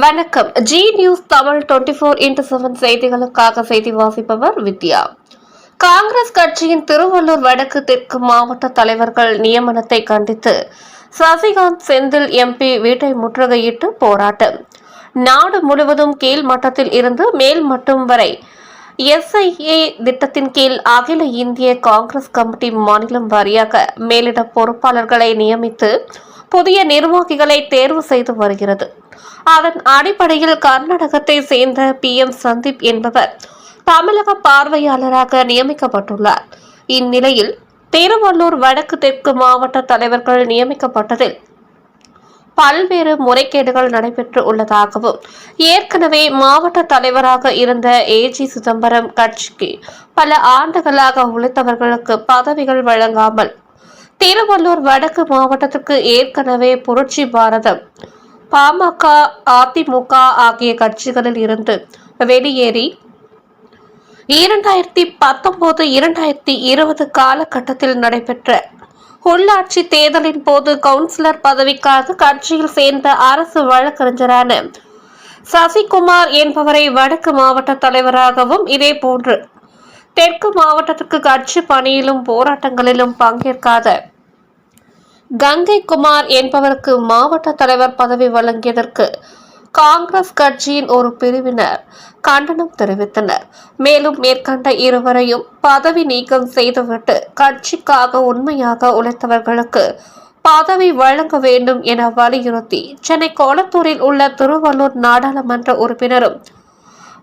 வணக்கம். Zee news Tamil twenty four into seven செய்திகளுக்காக செய்தி வாசிப்பவர் வித்யா. காங்கிரஸ் கட்சியின் திருவள்ளூர் வடக்கு தெற்கு மாவட்ட தலைவர்கள் நியமனத்தை கண்டித்து சசிகாந்த் செந்தில் எம்பி வீட்டை முற்றுகையிட்டு போராட்டம். நாடு முழுவதும் கீழ் மட்டத்தில் இருந்து மேல் மட்டம் வரை எஸ்ஐஏ திட்டத்தின் கீழ் அகில இந்திய காங்கிரஸ் கமிட்டி மாநிலம் வாரியாக மேலிட பொறுப்பாளர்களை நியமித்து புதிய நிர்வாகிகளை தேர்வு செய்து வருகிறது. அதன் அடிப்படையில் கர்நாடகத்தை சேர்ந்த பி எம் சந்தீப் என்பவர் தமிழக பார்வையாளராக நியமிக்கப்பட்டுள்ளார். இந்நிலையில் திருவள்ளூர் வடக்கு தெற்கு மாவட்ட தலைவர்கள் நியமிக்கப்பட்டதில் பல்வேறு முறைகேடுகள் நடைபெற்று உள்ளதாகவும் ஏற்கனவே மாவட்ட தலைவராக இருந்த ஏஜி சிதம்பரம் கட்சிக்கு பல ஆண்டுகளாக உழைத்தவர்களுக்கு பதவிகள் வழங்காமல் திருவள்ளூர் வடக்கு மாவட்டத்துக்கு ஏற்கனவே புரட்சி பாரதம் பாமக அதிமுக ஆகிய கட்சிகளில் இருந்து வெளியேறி இரண்டாயிரத்தி பத்தொன்பது இரண்டாயிரத்தி இருபது காலகட்டத்தில் நடைபெற்ற உள்ளாட்சி தேர்தலின் போது கவுன்சிலர் பதவிக்காக கட்சியில் சேர்ந்த அரசு வழக்கறிஞரான சசிகுமார் என்பவரை வடக்கு மாவட்ட தலைவராகவும் இதேபோன்று தெற்கு மாவட்டத்திற்கு கட்சி பணியிலும் போராட்டங்களிலும் பங்கேற்காத கங்கை குமார் என்பவருக்கு மாவட்ட தலைவர் பதவி வழங்கியதற்கு காங்கிரஸ் கட்சியின் ஒரு பிரிவினர் கண்டனம் தெரிவித்தனர். மேலும் மேற்கண்ட இருவரையும் பதவி நீக்கம் செய்துவிட்டு கட்சிக்காக உண்மையாக உழைத்தவர்களுக்கு பதவி வழங்க வேண்டும் என வலியுறுத்தி சென்னை கோலத்தூரில் உள்ள திருவள்ளூர் நாடாளுமன்ற உறுப்பினரும்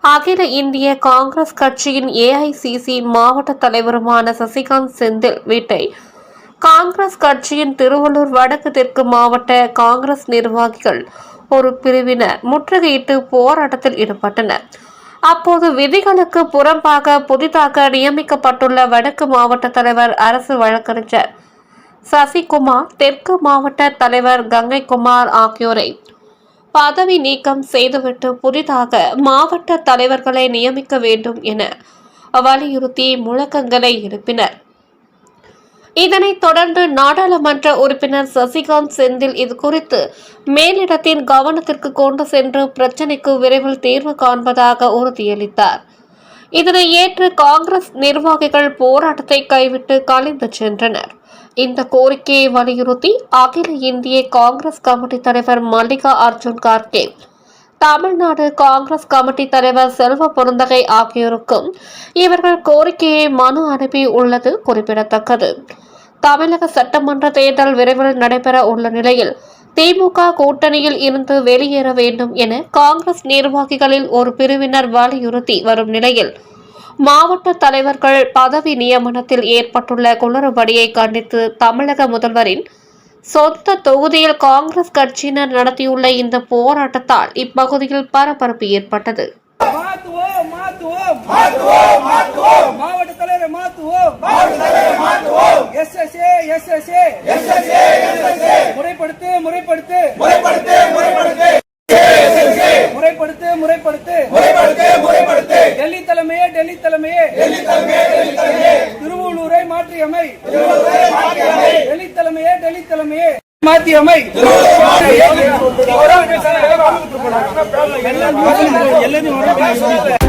அகில இந்திய காங்கிரஸ் கட்சியின் ஏஐசிசி மாவட்ட தலைவருமான சசிகாந்த் செந்தில் வீட்டை காங்கிரஸ் கட்சியின் திருவள்ளூர் வடக்கு தெற்கு மாவட்ட காங்கிரஸ் நிர்வாகிகள் ஒரு பிரிவினர் முற்றுகையிட்டு போராட்டத்தில் ஈடுபட்டனர். அப்போது விதிகளுக்கு புறம்பாக புதிதாக நியமிக்கப்பட்டுள்ள வடக்கு மாவட்ட தலைவர் அரசு வழக்கறிஞர் சசிகுமார் தெற்கு மாவட்ட தலைவர் கங்கைக்குமார் ஆகியோரை பதவி நீக்கம் செய்துவிட்டு புதிதாக மாவட்ட தலைவர்களை நியமிக்க வேண்டும் என வலியுறுத்தி முழக்கங்களை எழுப்பினர். இதனைத் தொடர்ந்து நாடாளுமன்ற உறுப்பினர் சசிகாந்த் செந்தில் இது குறித்து மேலிடத்தின் கவனத்திற்கு கொண்டு சென்று பிரச்சினைக்கு விரைவில் தீர்வு காண்பதாக உறுதியளித்தார். இதனை ஏற்று காங்கிரஸ் நிர்வாகிகள் போராட்டத்தை கைவிட்டு கலைந்து சென்றனர். இந்த கோரிக்கையை வலியுறுத்தி அகில இந்திய காங்கிரஸ் கமிட்டி தலைவர் மல்லிகா அர்ஜுன் கார்கே தமிழ்நாடு காங்கிரஸ் கமிட்டி தலைவர் செல்வ பொருந்தகை ஆகியோருக்கும் இவர்கள் கோரிக்கையை மனு அனுப்பி உள்ளது குறிப்பிடத்தக்கது. தமிழக சட்டமன்ற தேர்தல் விரைவில் நடைபெற உள்ள நிலையில் திமுக கூட்டணியில் இருந்து வெளியேற வேண்டும் என காங்கிரஸ் நிர்வாகிகளில் ஒரு பிரிவினர் வலியுறுத்தி வரும் நிலையில் மாவட்ட தலைவர்கள் பதவி நியமனத்தில் ஏற்பட்டுள்ள குளறுபடியை கண்டித்து தமிழக முதல்வரின் சொந்த தொகுதியில் காங்கிரஸ் கட்சியினர் நடத்தியுள்ள இந்த போராட்டத்தால் இப்பகுதியில் பரபரப்பு ஏற்பட்டது. முறைப்படுத்து முறைப்படுத்து முறைப்படுத்து முறைப்படுத்து. முறைப்படுத்து முறைப்படுத்து. முறைப்படுத்து முறைப்படுத்து. டெல்லி தலைமையே டெல்லி தலைமையே. மாத்தியமை. எல்லாரும்